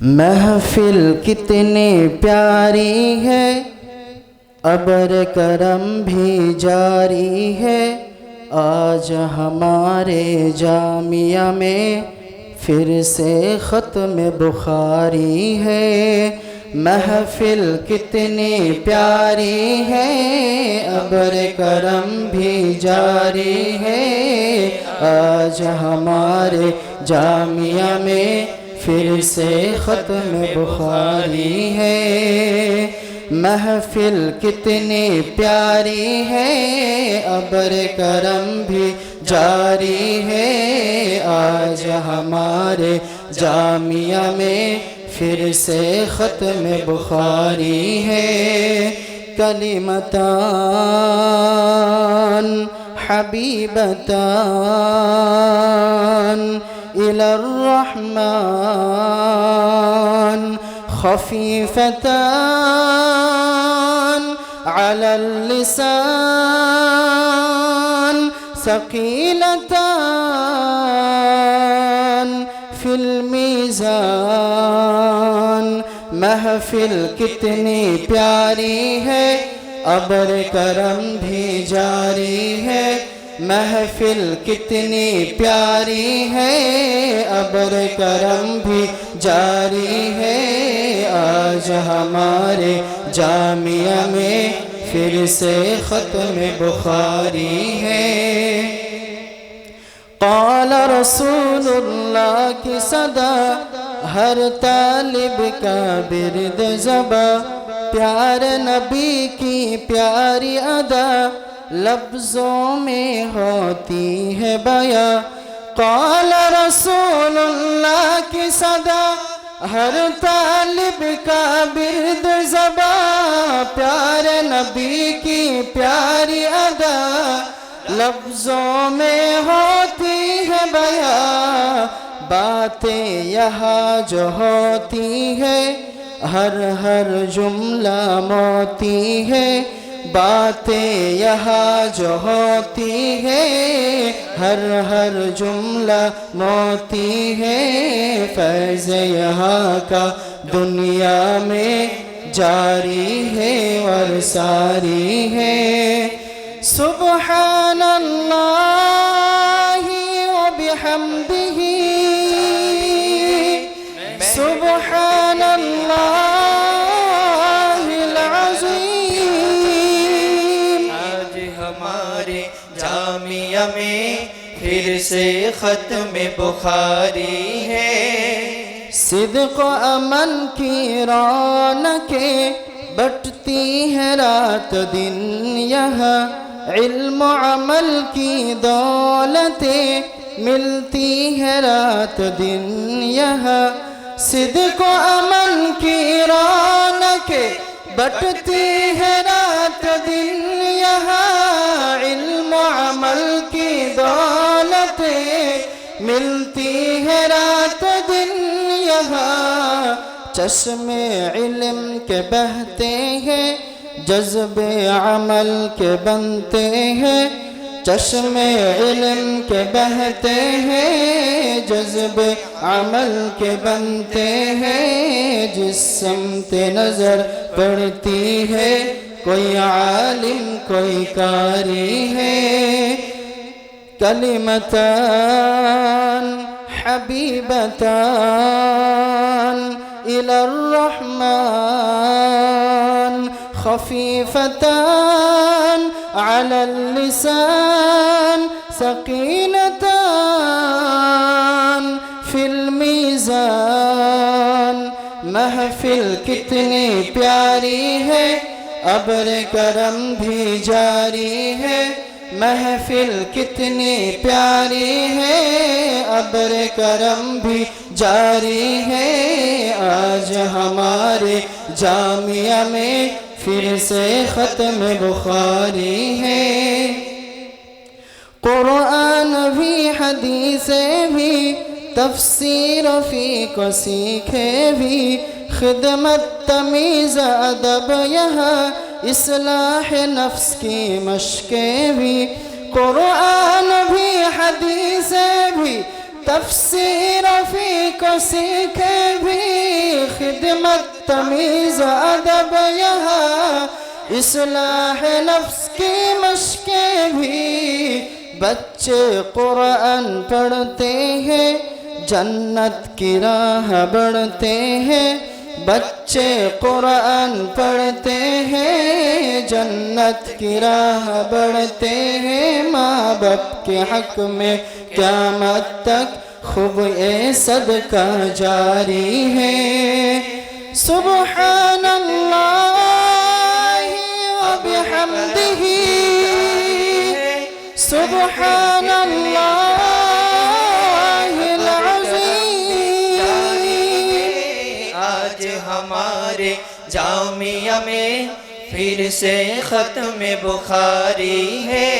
محفل کتنی پیاری ہے، ابر کرم بھی جاری ہے۔ آج ہمارے جامعہ میں پھر سے ختم بخاری ہے۔ محفل کتنی پیاری ہے، ابر کرم بھی جاری ہے۔ آج ہمارے جامعہ میں پھر سے ختم بخاری ہے۔ محفل کتنی پیاری ہے، ابر کرم بھی جاری ہے۔ آج ہمارے جامعہ میں پھر سے ختم بخاری ہے۔ کلمتان، حبیبتان إلى الرحمن خفيفتان على اللسان ثقيلتان في الميزان محفل کتنی پیاری ہے ابر کرم بھی جاری ہے۔ محفل کتنی پیاری ہے، ابر کرم بھی جاری ہے۔ آج ہمارے جامعہ میں پھر سے ختم بخاری ہے۔ قال رسول اللہ کی صدا، ہر طالب کا برد زبا۔ پیار نبی کی پیاری ادا لفظوں میں ہوتی ہے بیا۔ قال رسول اللہ کی صدا، ہر طالب کا برد زبا پیار نبی کی پیاری ادا۔ لفظوں میں ہوتی ہے بیا۔ باتیں یہاں جو ہوتی ہے، ہر ہر جملہ موتی ہے۔ باتیں یہاں جو ہوتی ہے ہر ہر جملہ موتی ہے۔ فیض یہاں کا دنیا میں جاری ہے اور ساری ہے۔ سبحان اللہ جامعہ میں پھر سے ختم بخاری ہے۔ صدق و امن کی رونقیں بٹتی ہے رات دن یہاں۔ علم و عمل کی دولتیں ملتی ہے رات دن یہاں۔ صدق و امن کی رونقیں بٹتی ہے رات دن یہاں۔ عمل کی دولت ملتی ہے رات دن یہاں۔ چشم علم کے بہتے ہیں، جذب عمل کے بنتے ہیں۔ چشم علم کے بہتے ہیں، جذب عمل کے بنتے ہیں۔ جس سمت نظر پڑتی ہے کوئی عالم کوئی کاری ہے کلمتان حبیبتان إلى الرحمن خفيفتان على اللسان ثقيلتان في الميزان محفل کتنی پیاری ہے ابر کرم بھی جاری ہے، محفل کتنی پیاری ہے۔ ابر کرم بھی جاری ہے۔ آج ہمارے جامعہ میں پھر سے ختم بخاری ہے۔ قرآن بھی حدیث بھی، تفسیر فی کو سیکھے بھی۔ خدمت تمیز ادب یہاں اصلاح نفس کی مشقیں بھی، قرآن بھی حدیث بھی، تفسیر فی کو سیکھے بھی۔ تمیز ادب یہاں اصلاح نفس کی مشقیں بھی۔ بچے قرآن پڑھتے ہیں، جنت کی راہ بڑھتے ہیں۔ بچے قرآن پڑھتے ہیں، جنت کی راہ بڑھتے ہیں۔ ماں باپ کے حق میں قیامت تک خوب اے صدقہ جاری ہے۔ سبحان اللہ و بحمدہ۔ سبحان اللہ جامعہ میں، پھر سے ختم بخاری ہے۔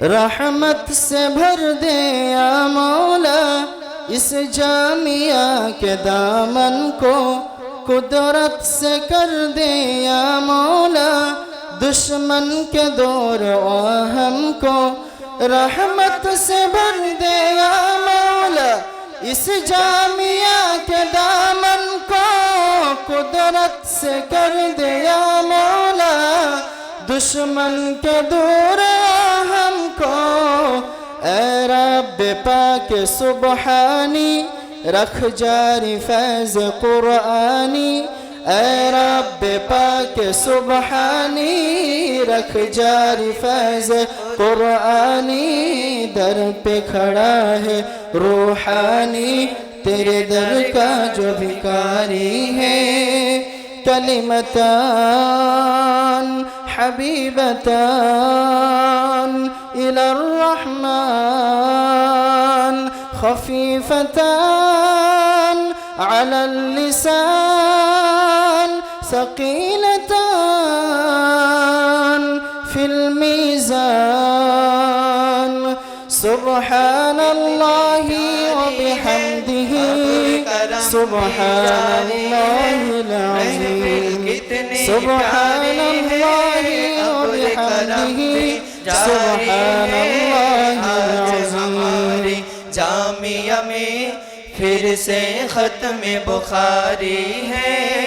رحمت سے بھر دے یا مولا، اس جامعہ کے دامن کو قدرت سے کر دے یا مولا۔ دشمن کے دور ہم کو رحمت سے بھر دے یا مولا۔ اس جامعہ کے دامن کو قدرت سے کر دے یا مولا، دشمن کے دور ہم کو۔ اے رب پاک سبحانی، رکھ جاری فیض قرآنی۔ اے رب پاک سبحانی، رکھ جاری فیض قرآنی۔ در پہ کھڑا ہے روحانی۔ تیرے در کا جو بھکاری ہے کلمتان حبیبتان الی الرحمن خفیفتان على اللسان ثقیلتان فی المیزان سبحان اللہی سبحان الله العظيم سبحان الله وبحمده سبحان اللہ العظیم جامعہ میں پھر سے ختم بخاری ہے